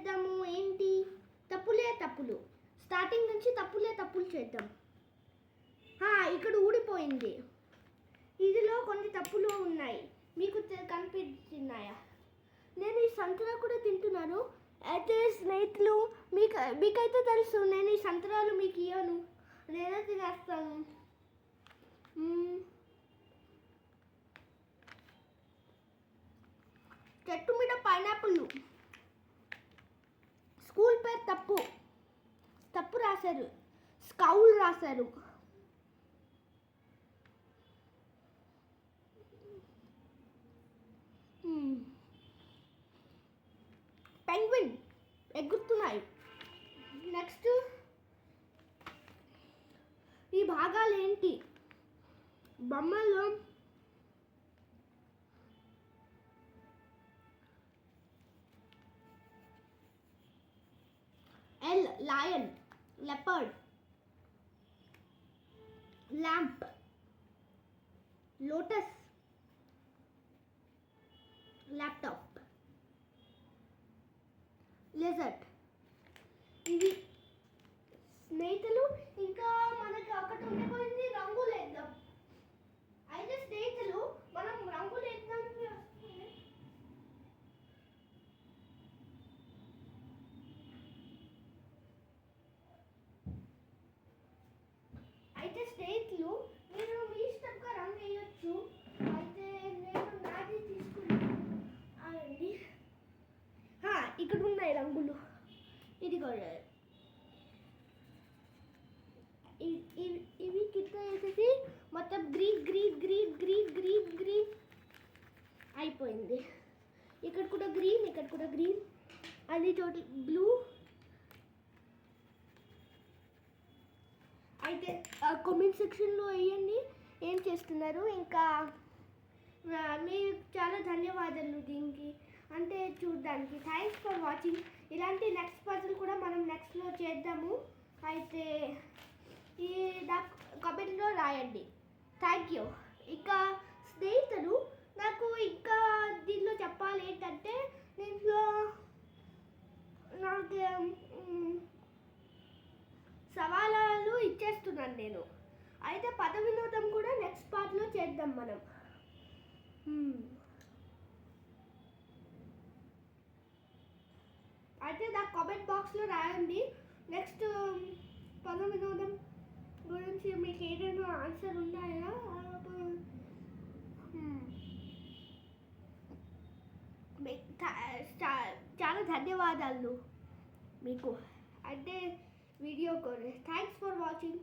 చేద్దాము ఏంటి? తప్పులే తప్పులు. స్టార్టింగ్ నుంచి తప్పులే తప్పులు చేద్దాం. ఇక్కడ ఊడిపోయింది. ఇదిలో కొన్ని తప్పులు ఉన్నాయి. మీకు కనిపిస్తున్నాయా నేను ఈ సంతరా కూడా తింటున్నాను. అయితే స్నేహితులు మీకు మీకైతే తెలుసు నేను ఈ సంతరాలు మీకు ఇవ్వను నేనే తినేస్తాను. చెట్టు మీద పైనాపిల్ స్కూల్ పేరు తప్పు. తప్పు రాశారు. స్కౌల్ రాశారు. పెంగ్విన్ ఎగురుతున్నాయి. నెక్స్ట్ ఈ భాగాలు ఏంటి బొమ్మల్లో L lion leopard lamp lotus laptop lizard ఇవి స్నేహితులు ఇంకా మనకి ఒకటి ఉండే రంగులు వేద్దాం అయితే స్నేహితులు మనం రంగులు వేద్దాం అయితే స్నేహితులు మీరు మీ ఇష్టంగా రంగు వేయొచ్చు అయితే నేను నాది తీసుకున్నాను అండి ఆ, ఇక్కడ ఉన్నాయి రంగులు ఇది ఇ- ఇవి కింద వేసేసి మొత్తం green green green green green green అయిపోయింది ఇక్కడ కూడా గ్రీన్ ఇక్కడ కూడా గ్రీన్ అన్ని చోట్ల బ్లూ అయితే కామెంట్ సెక్షన్లో వేయండి. ఏం చేస్తున్నారు? ఇంకా మీ చాలా ధన్యవాదాలు దీనికి. అంటే చూడడానికి. థ్యాంక్స్ ఫర్ వాచింగ్ ఇలాంటి నెక్స్ట్ పజిల్ కూడా మనం నెక్స్ట్లో చేద్దాము. అయితే ఈ నాకు కమెంట్లో రాయండి. థ్యాంక్ యూ ఇంకా స్నేహితులు నాకు ఇంకా దీనిలో చెప్పాలి ఏంటంటే దీంట్లో నాకు మ్, సవాలాలు ఇచ్చేస్తున్నాను నేను. అయితే పద వినోదం కూడా నెక్స్ట్ పార్ట్లో చేద్దాం మనం. Hmm. కామెంట్ బాక్స్లో రాయండి. నెక్స్ట్ um, పద వినోదం గురించి మీకు ఏదైనా ఆన్సర్ ఉన్నాయా? చాలా ధన్యవాదాలు మీకు. అంటే వీడియో కూడా థ్యాంక్స్ ఫర్ వాచింగ్